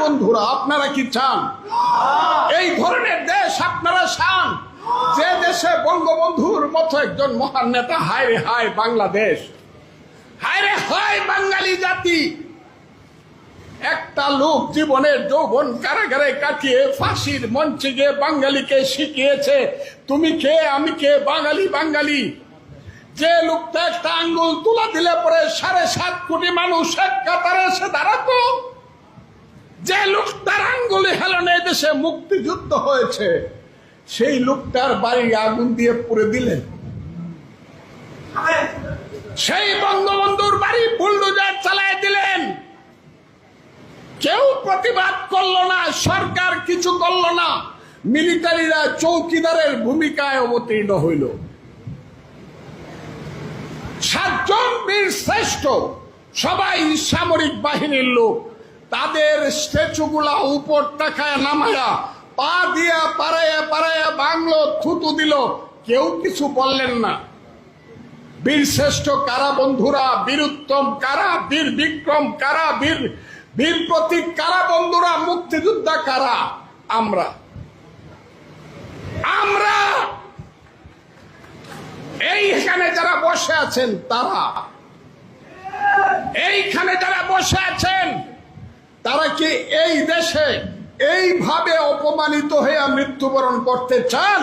বন্ধুরা, আপনারা কি চান? এই ধরনের দেশ আপনারা চান? যে দেশে বঙ্গবন্ধুর মতো একজন মহান নেতা, হায় রে হায়, বাংলাদেশ। হায় রে হায়, বাঙালি জাতি। একটা লোক জীবনের যৌবন কারাগারে কাটিয়ে ফাঁসির মঞ্চে গিয়ে বাঙালিকে শিখিয়েছে, তুমি কে? আমি কে? বাঙালি বাঙালি। যে লোকটা একটা আঙ্গুল তুলা দিলে পরে সাড়ে সাত কোটি মানুষ এক কাতারে এসে দাঁড়াতো। যে লোকটার আঙ্গুলে হেলনে দেশে মুক্তিযুদ্ধ হয়েছে, সেই লোকটার বাড়ি আগুন দিয়ে পুড়ে দিলেন সেই বঙ্গবন্ধুর বাড়ি বুলডোজার চালায় দিলেন। কেউ প্রতিবাদ করল না, সরকার কিছু করল না, মিলিটারিরা চৌকিদারের ভূমিকায় অবতীর্ণ হইল। সাতজন বীর শ্রেষ্ঠ, সবাই সামরিক বাহিনীর লোক। তাদের স্ট্যাচুগুলা উপর টাকায় নামায়া, পা দিয়া পাড়াইয়া পাড়াইয়া বাংলো থুতু দিল। কেউ কিছু বললেন না। বীর শ্রেষ্ঠ কারা বন্ধুরা? বীর উত্তম কারা? বীর বিক্রম কারা? বীর বীর প্রতীক কারা বন্ধুরা? মুক্তিযোদ্ধা কারা? আমরা। আমরা! এইখানে যারা বসে আছেন, তারা। এইখানে যারা বসে আছেন তারা কি এই দেশে এইভাবে অপমানিত হয়ে মৃত্যুবরণ করতে চান?